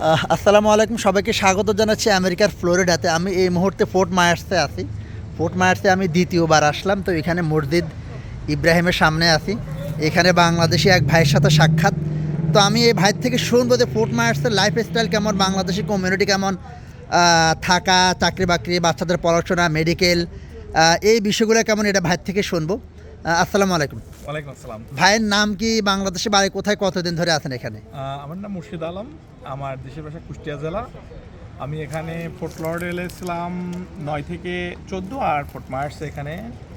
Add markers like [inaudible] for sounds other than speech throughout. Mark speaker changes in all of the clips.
Speaker 1: আসসালামু আলাইকুম, সবাইকে স্বাগত জানাচ্ছি আমেরিকার ফ্লোরিডাতে। আমি এই মুহূর্তে ফোর্ট মায়ার্সে আছি। ফোর্ট মায়ার্সে আমি দ্বিতীয়বার আসলাম, তো এখানে মসজিদ ইব্রাহিমের সামনে আছি। এখানে বাংলাদেশি এক ভাইয়ের সাথে সাক্ষাৎ। তো আমি এই ভাইয়ের থেকে শুনব যে ফোর্ট মায়ার্সের লাইফ স্টাইল কেমন, বাংলাদেশি কমিউনিটি কেমন থাকা চাকরি বাকরি বাচ্চাদের পড়াশোনা মেডিকেল এই বিষয়গুলো কেমন এটা ভাইয়ের থেকে শুনব। আসসালামু আলাইকুম।
Speaker 2: ওয়ালাইকুম আসসালাম।
Speaker 1: ভাইয়ের নাম কি বাংলাদেশে বাড়ি কোথায় কতদিন ধরে আছেন এখানে?
Speaker 2: আমার নাম মুর্শিদ আলম আমার দেশের ভাষা কুষ্টিয়া জেলা। আমি এখানে ফোর্ট লর্ডেলে ছিলাম নয় থেকে চোদ্দ আর ফোর্ট মার্চে এখানে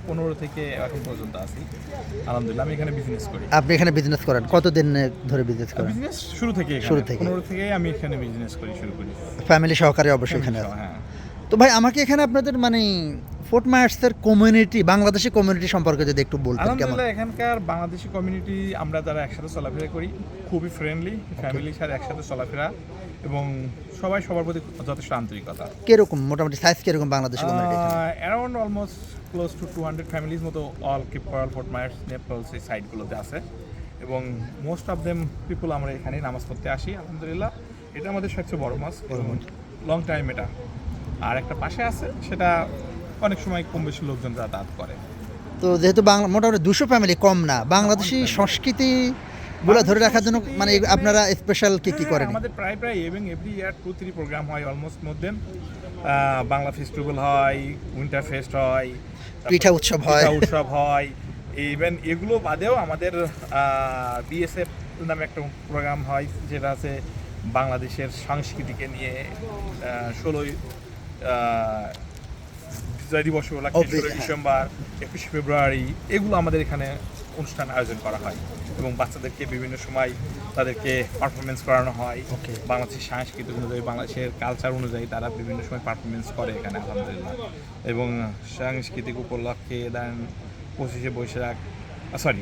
Speaker 2: পনেরো থেকে এখন পর্যন্ত আছি। আলহামদুলিল্লাহ আমি এখানে বিজনেস করি।
Speaker 1: আপনি এখানে বিজনেস করেন? কতদিন ধরে বিজনেস করেন?
Speaker 2: বিজনেস শুরু থেকে
Speaker 1: শুরু থেকে।
Speaker 2: পনেরো থেকে আমি এখানে বিজনেস করি শুরু করি।
Speaker 1: ফ্যামিলি সহকারে অবশ্যই এখানে
Speaker 2: হ্যাঁ।
Speaker 1: তো ভাই আমাকে এখানে আপনাদের মানে ফোর্ট মায়ার্সের কমিউনিটি বাংলাদেশি কমিউনিটি সম্পর্কে যদি একটু বলতেন কেমন?
Speaker 2: এখানকার বাংলাদেশি কমিউনিটি আমরা যারা একসাথে চলাফেরা করি খুবই ফ্রেন্ডলি ফ্যামিলির সাথে একসাথে চলাফেরা এবং সবাই সবার প্রতি যথেষ্ট আন্তরিকতা।
Speaker 1: কীরকম মোটামুটি সাইজ কীরকম Bangladeshi community
Speaker 2: around almost close to two hundred families মতো অল কিপার ফোর্ট মায়ার্স নেপালস এই সাইডগুলোতে আছে। এবং মোস্ট অফ দেম পিপুল আমরা এখানে নামাজ পড়তে আসি আলহামদুলিল্লাহ। এটা আমাদের সবচেয়ে বড় মাস লং টাইম এটা। আর একটা পাশে আছে সেটা অনেক সময় কম বেশি লোকজন যাতায়াত করে।
Speaker 1: তো যেহেতু বাংলা মোটামুটি দুশো ফ্যামিলি কম না বাংলাদেশি সংস্কৃতি গুলো ধরে রাখার জন্য মানে আপনারা স্পেশাল কি কি
Speaker 2: হ্যাঁ,
Speaker 1: করেন?
Speaker 2: আমাদের প্রায় প্রায় এবং every year two three program হয় অলমোস্ট মধ্যে। বাংলা ফেস্টিভ্যাল হয় উইন্টার ফেস্ট হয়
Speaker 1: পিঠা উৎসব হয়।
Speaker 2: উৎসব হয়। ইভেন এগুলো বাদেও আমাদের বিএসএফ নামে একটা প্রোগ্রাম হয় যেটা আছে বাংলাদেশের সংস্কৃতিকে নিয়ে ষোলোই বিজয় দিবস উপলক্ষে
Speaker 1: Oh,
Speaker 2: ষোলোই
Speaker 1: হ্যাঁ।
Speaker 2: ডিসেম্বর একুশে ফেব্রুয়ারি এগুলো আমাদের এখানে অনুষ্ঠান আয়োজন করা হয় এবং বাচ্চাদেরকে বিভিন্ন সময় তাদেরকে পারফরমেন্স করানো হয়. বাংলাদেশের সাংস্কৃতিক অনুযায়ী বাংলাদেশের কালচার অনুযায়ী তারা বিভিন্ন সময় পারফরমেন্স করে এখানে আলহামদুলিল্লাহ এবং সাংস্কৃতিক উপলক্ষে দেন পঁচিশে বৈশাখ সরি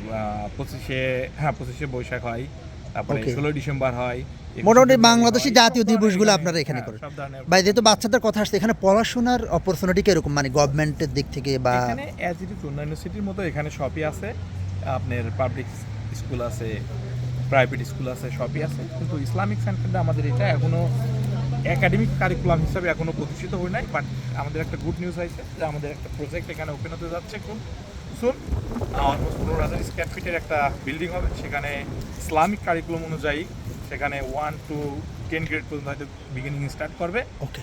Speaker 2: পঁচিশে হ্যাঁ পঁচিশে বৈশাখ হয় তারপরে ষোলোই ডিসেম্বর হয় 21শে
Speaker 1: মোটামুটি বাংলাদেশি জাতীয় দিবসগুলো আপনারা এখানে
Speaker 2: হ্যাঁ,
Speaker 1: করেন। ভাই যেহেতু বাচ্চাদের কথা আসছে এখানে পড়াশোনার অপরচুনিটি কীরকম? মানে গভর্নমেন্টের দিক থেকে বা
Speaker 2: এখানে অ্যাজ ইট ইজ অন্যান্য সিটির মতো এখানে সবই আছে। আপনার পাবলিক স্কুল আছে প্রাইভেট স্কুল আছে সবই আছে। কিন্তু ইসলামিক সেন্টারটা আমাদের এটা এখনও একাডেমিক কারিকুলাম হিসাবে এখনও প্রতিষ্ঠিত হয় নাই বাট আমাদের একটা গুড নিউজ হয়েছে যে আমাদের একটা প্রজেক্ট এখানে ওপেন হতে যাচ্ছে খুব সুন অলমোস্ট পনেরো হাজার স্কোয়ার ফিটের একটা বিল্ডিং হবে সেখানে ইসলামিক কারিকুলাম অনুযায়ী সেখানে ওয়ান টু টেন গ্রেড পর্যন্ত হয়তো বিগিনিং স্টার্ট করবে।
Speaker 1: ওকে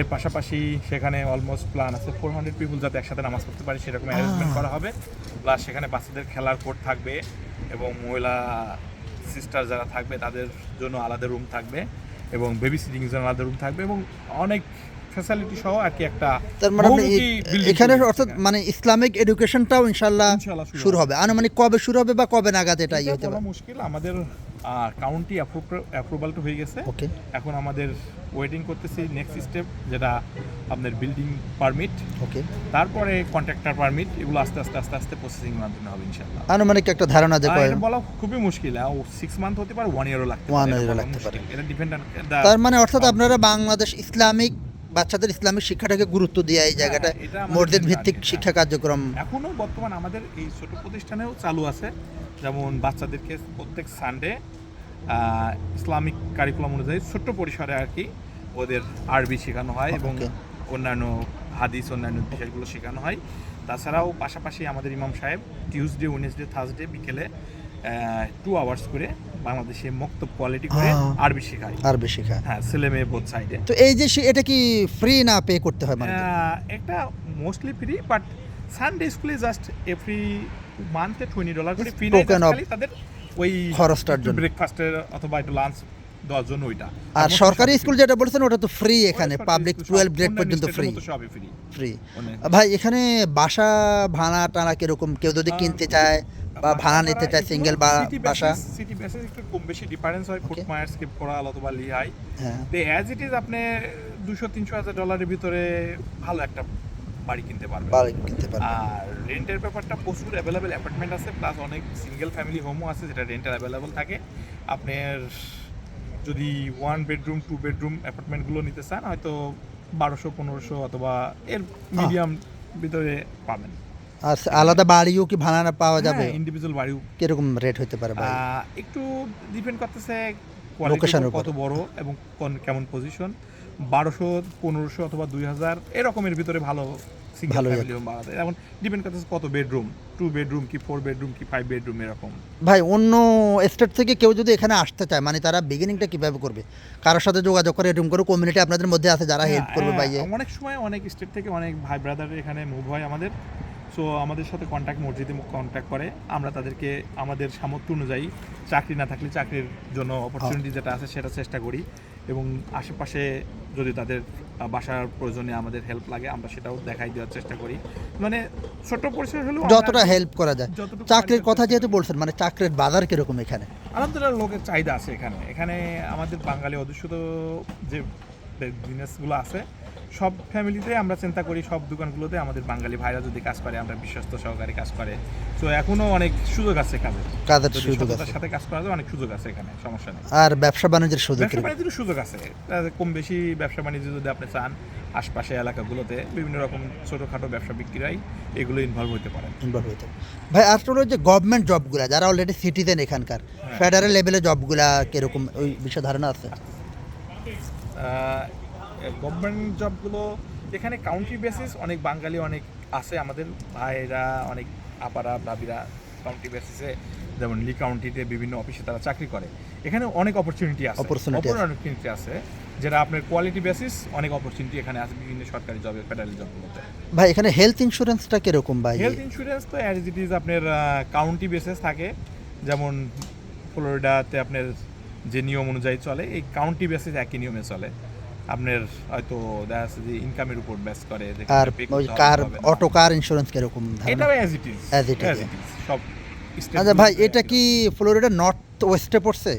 Speaker 2: এর পাশাপাশি সেখানে অলমোস্ট প্ল্যান আছে ফোর হান্ড্রেড পিপুল যাতে একসাথে নামাজ পড়তে পারে সেরকম অ্যারেঞ্জমেন্ট করা হবে। প্লাস সেখানে বাচ্চাদের খেলার কোর্ট থাকবে এবং মহিলা সিস্টার যারা থাকবে তাদের জন্য আলাদা রুম থাকবে এবং বেবি সিটিং জন্য আলাদা রুম থাকবে এবং অনেক ফ্যাসিলিটি সহ আর কি একটা
Speaker 1: তার মানে এখানে অর্থাৎ মানে ইসলামিক এডুকেশনটাও ইনশাল্লাহ
Speaker 2: ইনশাল্লাহ শুরু
Speaker 1: হবে। আনুমানিক কবে শুরু হবে বা কবে নাগাদ এটা ইয়ে
Speaker 2: এটা
Speaker 1: হতে পারে?
Speaker 2: মুশকিল। আমাদের কাউন্টি অ্যাপ্রুভালটা হয়ে গেছে।
Speaker 1: ওকে
Speaker 2: এখন আমাদের ওয়েটিং করতেছি নেক্সট স্টেপ যেটা আপনার বিল্ডিং পারমিট
Speaker 1: ওকে
Speaker 2: তারপরে কন্ট্রাক্টর পারমিট এগুলো আস্তে আস্তে আস্তে আস্তে প্রসেসিং মাধ্যমে হবে ইনশাআল্লাহ।
Speaker 1: আনুমানিক একটা ধারণা যে
Speaker 2: আর
Speaker 1: কয়
Speaker 2: বলা খুবই মুশকিল সিক্স মান্থ হতে পারে ওয়ান ইয়ারও লাগতে পারে,
Speaker 1: year ও
Speaker 2: এটা বলা
Speaker 1: লাগতে পারে।
Speaker 2: এটা ডিপেন্ড
Speaker 1: তার মানে অর্থাৎ আপনারা বাংলাদেশ ইসলামিক বাচ্চাদের ইসলামিক শিক্ষাটাকে গুরুত্ব দিয়ে এই জায়গাটা
Speaker 2: হ্যাঁ, এটা আমাদের
Speaker 1: মসজিদ ভিত্তিক শিক্ষা কার্যক্রম।
Speaker 2: এখনও বর্তমান আমাদের এই ছোট প্রতিষ্ঠানেও চালু আছে যেমন বাচ্চাদেরকে প্রত্যেক সানডে ইসলামিক কারিকুলাম অনুযায়ী ছোট্ট পরিসরে আর কি ওদের আরবি শেখানো হয় এবং অন্যান্য হাদিস অন্যান্য বিষয়গুলো শেখানো হয়। তাছাড়াও পাশাপাশি আমাদের ইমাম সাহেব টিউসডে ওয়েনেসডে থার্সডে বিকেলে টু আওয়ার্স করে বাংলাদেশে মক্তব কোয়ালিটি করে আরবি শেখায়।
Speaker 1: আরবি শেখা
Speaker 2: হ্যাঁ ছেলে মেয়ে বোধ সাইডে
Speaker 1: তো এই যে এটা কি ফ্রি না পে করতে হয় মানে?
Speaker 2: একটা মোস্টলি ফ্রি বাট সানডে স্কুলে জাস্ট এভরি মান্থে টোয়েন্টি ডলার করে ফি
Speaker 1: Token of
Speaker 2: তাদের ওই
Speaker 1: খরচটার জন্য।
Speaker 2: ব্রেকফাস্টের অথবা একটু লাঞ্চ দেওয়ার জন্য ওইটা।
Speaker 1: আর সরকারি স্কুল যেটা বলেছেন ওটা তো ফ্রি এখানে পাবলিক টুয়েলভ গ্রেড পর্যন্ত ফ্রি
Speaker 2: ফ্রি
Speaker 1: ফ্রি ভাই এখানে বাসা ভাড়া টানা কীরকম? কেউ যদি কিনতে চায় বা ভাড়া নিতে চায় সিঙ্গেল বা বাসা?
Speaker 2: সিটি বেসিস একটু কম বেশি ডিফারেন্স হয় ফুট
Speaker 1: Okay.
Speaker 2: মায়ার স্কিপ করা অথবা লিহাই তো অ্যাজ ইট ইজ আপনি দুশো তিনশো হাজার ডলারের ভিতরে ভালো একটা বাড়ি কিনতে পারবেন।
Speaker 1: বাড়ি কিনতে পারবে
Speaker 2: আর রেন্টের ব্যাপারটা প্রচুর অ্যাভেলেবেল অ্যাপার্টমেন্ট আছে প্লাস অনেক সিঙ্গেল ফ্যামিলি হোমও আছে যেটা রেন্টের অ্যাভেলেবেল থাকে। আপনার যদি ওয়ান বেডরুম টু বেডরুম অ্যাপার্টমেন্টগুলো নিতে চান হয়তো বারোশো পনেরোশো অথবা এর মিডিয়াম ভিতরে পাবেন।
Speaker 1: আর আলাদা বাড়িও কি ভাড়া পাওয়া যাবে?
Speaker 2: ইন্ডিভিজুয়াল বাড়িও।
Speaker 1: কীরকম রেট হতে পারে ভাই?
Speaker 2: একটু ডিপেন্ড করতেছে
Speaker 1: উপর।
Speaker 2: কত বড় এবং কোন- কেমন পজিশন বারোশো পনেরোশো অথবা দুই হাজার এরকমের ভিতরে ভালো
Speaker 1: ভালো
Speaker 2: ফ্যামিলি এখন ডিপেন্ড করতেছে কত বেডরুম টু বেডরুম কি ফোর বেডরুম কি ফাইভ বেডরুম এরকম।
Speaker 1: ভাই অন্য স্টেট থেকে কেউ যদি এখানে আসতে চায় মানে তারা বিগিনিংটা কীভাবে করবে? কারোর সাথে যোগাযোগ করে এরকম করে কমিউনিটি আপনাদের মধ্যে আছে যারা হেল্প করবে ভাই
Speaker 2: অনেক সময় অনেক স্টেট থেকে অনেক ভাই ব্রাদার এখানে মুভ হয় আমাদের। সো আমাদের সাথে কন্ট্যাক্ট মসজিদে কন্ট্যাক্ট করে। আমরা তাদেরকে আমাদের সামর্থ্য অনুযায়ী চাকরি না থাকলে চাকরির জন্য অপরচুনিটি যেটা আছে সেটা চেষ্টা করি। এবং আশেপাশে যদি তাদের বাসার প্রয়োজনে আমাদের হেল্প লাগে আমরা সেটাও দেখাই দেওয়ার চেষ্টা করি। মানে ছোট পরিসর হলেও
Speaker 1: যতটা হেল্প করা যায়। চাকরির কথা যেহেতু বলছেন মানে চাকরির বাজার কীরকম এখানে?
Speaker 2: আলহামদুলিল্লাহ লোকের চাহিদা আছে এখানে। এখানে আমাদের বাঙালি অধ্যুষিত যে বিজনেসগুলো আছে সব ফ্যামিলিতে আমরা চিন্তা করি সব দোকানগুলোতে আমাদের বাঙালি ভাইরা যদি কাজ করে আমরা বিশ্বস্ত সহকারে কাজ করে। তো এখনও অনেক সুযোগ আছে
Speaker 1: কাজের।
Speaker 2: কাজের
Speaker 1: সুযোগ আছে।
Speaker 2: সাথে কাজ করা যায় অনেক সুযোগ আছে এখানে সমস্যা নেই।
Speaker 1: আর ব্যবসা বাণিজ্যের সুযোগ
Speaker 2: ব্যবসা বাণিজ্যের সুযোগ আছে। কম বেশি ব্যবসা বাণিজ্য যদি আপনি চান আশপাশে এলাকাগুলোতে বিভিন্ন রকম ছোটোখাটো ব্যবসা বিক্রিরাই এগুলো ইনভলভ হতে পারে।
Speaker 1: ইনভলভ হইতে ভাই হলো যে গভর্নমেন্ট জবগুলা যারা অলরেডি সিটিজেন এখানকার। ফেডারেল লেভেলে জবগুলা কীরকম? ওই বিষয়ে ধারণা আছে?
Speaker 2: গভর্নমেন্ট জবগুলো এখানে কাউন্টি বেসিস অনেক বাঙালি অনেক আছে আমাদের ভাইরা অনেক আপারা ভাবিরা কাউন্টি বেসিসে যেমন লি কাউন্টিতে বিভিন্ন অফিসে তারা চাকরি করে। এখানে অনেক অপরচুনিটি আছে। অপরচুনিটি আছে। যেটা আপনার কোয়ালিটি বেসিস অনেক অপরচুনিটি এখানে আছে বিভিন্ন সরকারি জবে ফেডারেল জবগুলোতে
Speaker 1: ভাই এখানে হেলথ ইন্স্যুরেন্সটা কীরকম ভাই?
Speaker 2: হেলথ ইন্স্যুরেন্স তো অ্যাজ ইট ইজ আপনার কাউন্টি বেসিস থাকে। যেমন ফ্লোরিডাতে আপনার যে নিয়ম অনুযায়ী চলে এই কাউন্টি বেসিস একই নিয়মে চলে। আপনার হয়তো দেখা যাচ্ছে যে ইনকামের উপর বেস করে
Speaker 1: আর ওই কার অটো কার ইন্স্যুরেন্স কীরকম
Speaker 2: এটাও as it is as it is সব
Speaker 1: আচ্ছা ভাই এটা কি ফ্লোরিডা নর্থ ওয়েস্টে পড়ছে?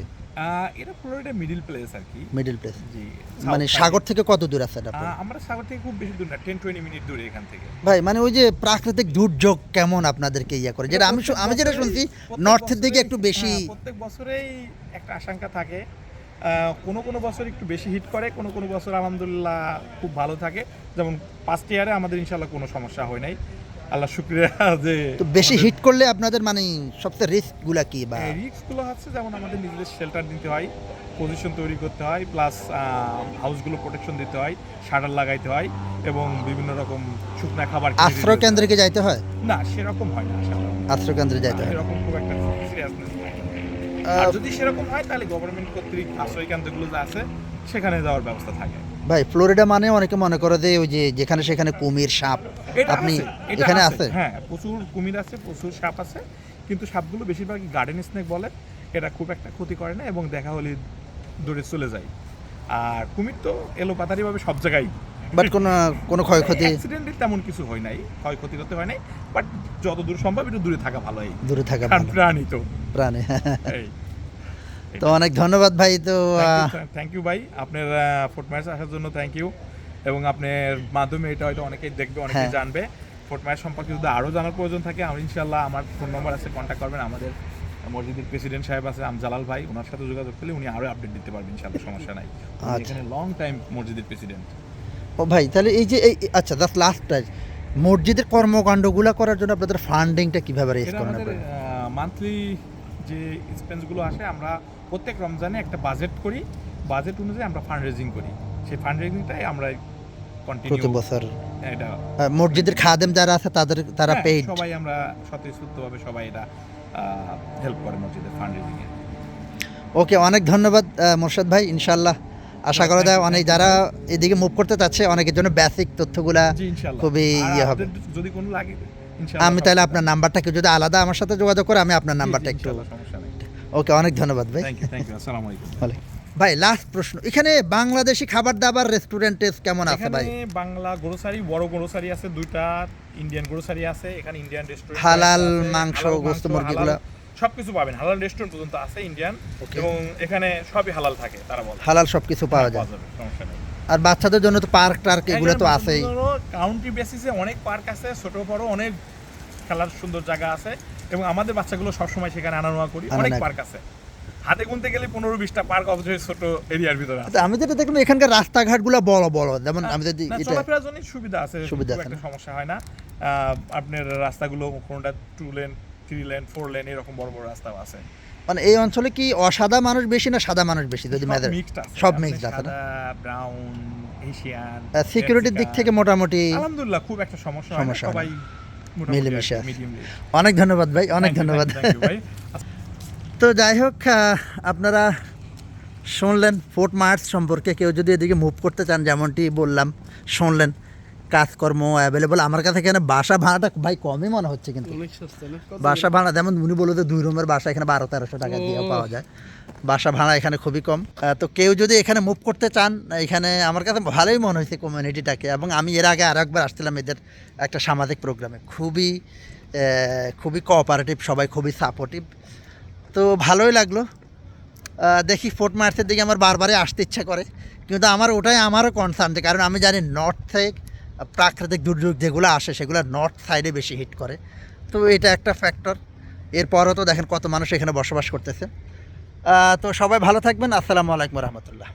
Speaker 2: এটা ফ্লোরিডা মিডিল প্লেস আর কি।
Speaker 1: মিডল প্লেস
Speaker 2: জি
Speaker 1: মানে সাগর থেকে কত দূর আছে এটা
Speaker 2: আমরা সাগর থেকে খুব বেশি দূর না টেন টোয়েন্টি মিনিট দূরে এখান থেকে।
Speaker 1: ভাই মানে ওই যে প্রাকৃতিক দুর্যোগ কেমন আপনাদেরকে ইয়ে করে? যেটা আমি আমি যেটা শুনছি নর্থের দিকে একটু বেশি
Speaker 2: প্রত্যেক বছরেই একটা আশঙ্কা থাকে। কোনো কোনো বছর একটু বেশি হিট করে কোনো কোনো বছর আলহামদুলিল্লাহ খুব ভালো থাকে। যেমন ফার্স্ট ইয়ারে আমাদের ইনশাল্লাহ কোনো সমস্যা হয় নাই। আল্লাহ শুক্রিয়া [laughs] যে
Speaker 1: তো বেশি হিট করলে আপনাদের মানে সবচেয়ে রিস্কগুলা কি বা?
Speaker 2: রিস্কগুলো হচ্ছে যেমন আমাদের নিজেদের শেল্টার দিতে হয় পজিশন তৈরি করতে হয় প্লাস হাউসগুলো প্রোটেকশন দিতে হয় শাটার লাগাইতে হয় এবং বিভিন্ন রকম শুকনা খাবার
Speaker 1: আশ্রয়। কেন্দ্রে যাইতে হয়?
Speaker 2: না সেরকম হয় না
Speaker 1: আশ্রয় কেন্দ্রে যাইতে হয়।
Speaker 2: এরকম খুব একটা সিরিয়াসনেস আর যদি সেরকম হয় তাহলে গভর্নমেন্ট কর্তৃক আশ্রয় কেন্দ্রগুলো যা আছে সেখানে যাওয়ার ব্যবস্থা থাকে।
Speaker 1: ভাই ফ্লোরিডা মানে অনেকে মনে করে যে ওই যে যেখানে সেখানে কুমির সাপ। আপনি এখানে আছে।
Speaker 2: হ্যাঁ প্রচুর কুমির আছে প্রচুর সাপ আছে। কিন্তু সাপগুলো বেশিরভাগই গার্ডেন স্নেক বলে। এটা খুব একটা ক্ষতি করে না এবং দেখা হলে দূরে চলে যায়। আর কুমির তো এলোপাতারিভাবে সব জায়গায়।
Speaker 1: বাট কোনো কোনো ক্ষয়ক্ষতি
Speaker 2: অ্যাক্সিডেন্টের তেমন কিছু হয় নাই ক্ষয়ক্ষতি করতে হয় নাই। বাট যতদূর সম্ভব একটু দূরে থাকা ভালো এই।
Speaker 1: দূরে থাকা ভালো।
Speaker 2: প্রাণী তো।
Speaker 1: প্রাণী। তো অনেক ধন্যবাদ ভাই তো
Speaker 2: থ্যাংক ইউ ভাই। আপনার ফুটম্যাচ আসার জন্য থ্যাংক ইউ এবং আপনার মাধ্যমে এটা হয়তো অনেকেই দেখবে অনেকেই
Speaker 1: হ্যাঁ।
Speaker 2: জানবে। ফুটম্যাচ সম্পর্কে যদি আরও জানার প্রয়োজন থাকে আমি ইনশাল্লাহ আমার ফোন নম্বর আছে কন্ট্যাক্ট করবেন। আমাদের মসজিদের প্রেসিডেন্ট সাহেব আছে আম জালাল ভাই। ওনার সাথে যোগাযোগ করলে উনি আরও আপডেট দিতে পারবেন ইনশাল্লাহ সমস্যা নাই।
Speaker 1: আচ্ছা।
Speaker 2: এখানে লং টাইম মসজিদের প্রেসিডেন্ট
Speaker 1: ও ভাই তাহলে এই যে এই আচ্ছা জাস্ট লাস্ট মসজিদের কর্মকাণ্ডগুলো করার জন্য আপনাদের ফান্ডিংটা কীভাবে রেজ করেন
Speaker 2: মান্থলি যে এক্সপেন্সগুলো আসে আমরা প্রত্যেক রমজানে একটা বাজেট করি। বাজেট অনুযায়ী আমরা ফান্ড রেজিং করি। সেই ফান্ড রেজিংটাই আমরা
Speaker 1: প্রতি বছর। মসজিদের খাদেম যারা আছে তাদের তারা
Speaker 2: হ্যাঁ,
Speaker 1: পেইড
Speaker 2: সবাই আমরা স্বতঃস্ফূর্তভাবে সবাই এটা হেল্প করে মসজিদের ফান্ড রেজিং এ
Speaker 1: ওকে অনেক ধন্যবাদ মোরশেদ ভাই। ইনশাল্লাহ আশা করা যায় অনেক যারা এদিকে মুভ করতে চাচ্ছে অনেকের জন্য বেসিক তথ্যগুলা খুবই ইয়ে হবে।
Speaker 2: যদি কোনো লাগে
Speaker 1: আমি তাহলে আপনার নাম্বারটা কেউ যদি আলাদা আমার সাথে যোগাযোগ করে আমি আপনার নাম্বারটা একটু ওকে অনেক ধন্যবাদ ভাই। ভাই লাস্ট প্রশ্ন। এখানে বাংলাদেশি খাবার দাবার রেস্টুরেন্ট কেমন আছে ভাই?
Speaker 2: বাংলা গ্রোসারি বড় গ্রোসারি আছে দুইটা ইন্ডিয়ান গ্রোসারি আছে এখানে ইন্ডিয়ান রেস্টুরেন্ট
Speaker 1: হালাল মাংস, গোস্ত, মুরগিগুলা।
Speaker 2: সবকিছু পাবেন। হালাল রেস্টুরেন্ট পর্যন্ত আছে ইন্ডিয়ান এবং এখানে সবই হালাল থাকে তারা বলে।
Speaker 1: হালাল সব কিছু পাওয়া যায়
Speaker 2: সমস্যা নেই।
Speaker 1: আর বাচ্চাদের জন্য তো পার্ক টার্ক এগুলো তো আছেই।
Speaker 2: কাউন্টি বেসিসে অনেক পার্ক আছে ছোট বড় অনেক খেলার সুন্দর জায়গা আছে এবং আমাদের বাচ্চাগুলো সবসময় সেখানে আনা নেওয়া করি অনেক পার্ক আছে। হাতে গুনতে গেলে পনেরো বিশটা পার্ক অবশ্যই ছোট এরিয়ার ভিতরে
Speaker 1: আচ্ছা, আমি যেটা দেখলাম এখানকার রাস্তাঘাট রাস্তাঘাটগুলো বড় বড়। যেমন আমি যদি
Speaker 2: চলাফেরার জন্য সুবিধা আছে
Speaker 1: সুবিধা
Speaker 2: একটা সমস্যা হয় না। আহ, আপনার রাস্তাগুলো কোনোটা two lane three lane four lane এরকম বড় বড় রাস্তাও আছে।
Speaker 1: মানে এই অঞ্চলে কি অসাদা মানুষ বেশি না সাদা মানুষ বেশি? যদি মেয়েদের সব mixed আছে?
Speaker 2: সাদা ব্রাউন এশিয়ান
Speaker 1: সিকিউরিটির দিক থেকে মোটামুটি
Speaker 2: আলহামদুলিল্লাহ খুব একটা সমস্যা হয় সবাই
Speaker 1: মিলেমিশে অনেক ধন্যবাদ ভাই অনেক ধন্যবাদ।
Speaker 2: ভাই।
Speaker 1: তো যাই হোক আপনারা শুনলেন ফোর্ট মার্চ সম্পর্কে। কেউ যদি এদিকে মুভ করতে চান যেমনটি বললাম শুনলেন। কাজকর্ম অ্যাভেলেবল আমার কাছে এখানে বাসা ভাড়াটা ভাই কমই মনে হচ্ছে কিন্তু। বাসা ভাড়া যেমন উনি বলল যে দুই রুমের বাসা এখানে বারো তেরোশো টাকা দিয়ে পাওয়া যায়। বাসা ভাড়া এখানে খুবই কম। তো কেউ যদি এখানে মুভ করতে চান এখানে আমার কাছে ভালোই মনে হয়েছে কমিউনিটিটাকে এবং আমি এর আগে আরও একবার আসছিলাম এদের একটা সামাজিক প্রোগ্রামে খুবই খুবই কোঅপারেটিভ সবাই খুবই সাপোর্টিভ তো ভালোই লাগল। দেখি ফোর্ট মার্চের দিকে আমার বারবারই আসতে ইচ্ছা করে। কিন্তু আমার ওটাই আমারও কনসার্ন কারণ আমি জানি নর্থে প্রাকৃতিক দুর্যোগ যেগুলো আসে, সেগুলো নর্থ সাইডে বেশি হিট করে। তো এটা একটা ফ্যাক্টর এরপরও তো দেখেন কত মানুষ এখানে বসবাস করতেছে। তো সবাই ভালো থাকবেন। আসসালামু আলাইকুম রহমতুল্লাহ।